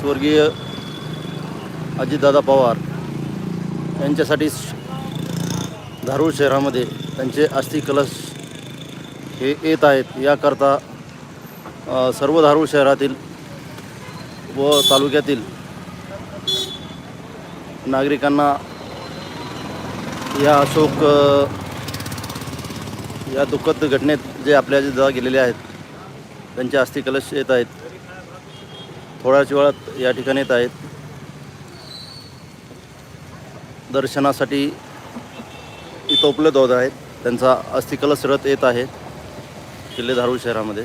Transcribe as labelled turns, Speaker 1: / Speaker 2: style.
Speaker 1: स्वर्गीय अजितदादा पवार यांच्यासाठी धारूर शहरामध्ये त्यांचे अस्थि कलश हे येत आहेत. याकरता सर्व धारूर शहरातील व तालुक्यातील नागरिकांना या अशोक या दुःखद घटनेत जे आपल्या दादा गेलेले आहेत त्यांचे अस्थि कलश येत आहेत. थोड्याच वेळात या ठिकाणी येत आहेत. दर्शनासाठी इथं उपलब्ध होत आहेत. त्यांचा अस्थिकलश रथ येत आहे. किल्ले धारूर शहरामध्ये.